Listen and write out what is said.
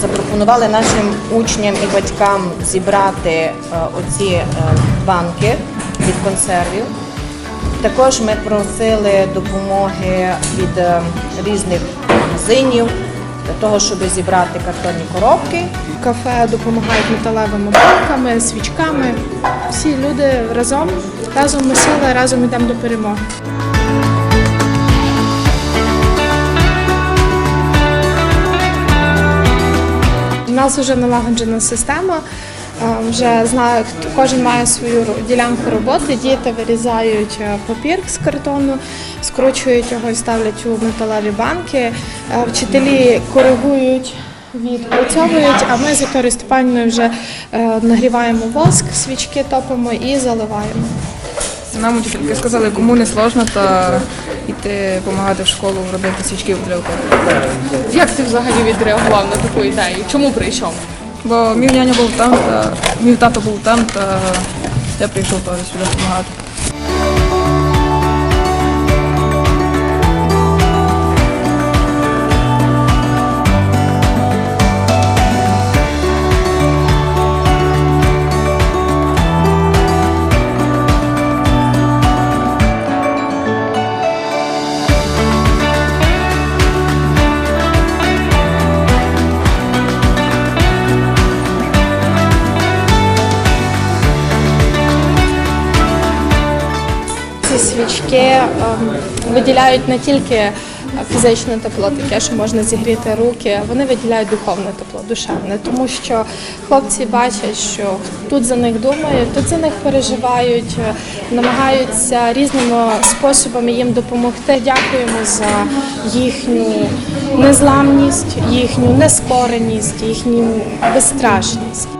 запропонували нашим учням і батькам зібрати е, оці е, банки від консервів. Також ми просили допомоги від е, різних магазинів для того, щоб зібрати картонні коробки. Кафе допомагають металевими банками, свічками. Всі люди разом, разом ми сили, разом йдемо до перемоги. Нас вже налагоджена система. е, Вже знаю, кожен має свою ділянку роботи. Діти вирізають е, папір з картону, скручують його і ставлять у металеві банки. Е, Вчителі коригують, відпрацьовують, а ми з Вікторією Степанівною вже нагріваємо воск, свічки топимо і заливаємо. Нам учительки сказали, кому не сложно, то йти допомагати в школу робити свічки в бутилку. Як ти взагалі відреагував на таку ідею? Чому прийшов? Бо мій няня був там, та мій тато був там, та я прийшов теж сюди допомагати. Свічки ем, виділяють не тільки фізичне тепло, таке, що можна зігріти руки, вони виділяють духовне тепло, душевне, тому що хлопці бачать, що тут за них думають, тут за них переживають, е, намагаються різними способами їм допомогти. Дякуємо за їхню незламність, їхню нескореність, їхню безстрашність.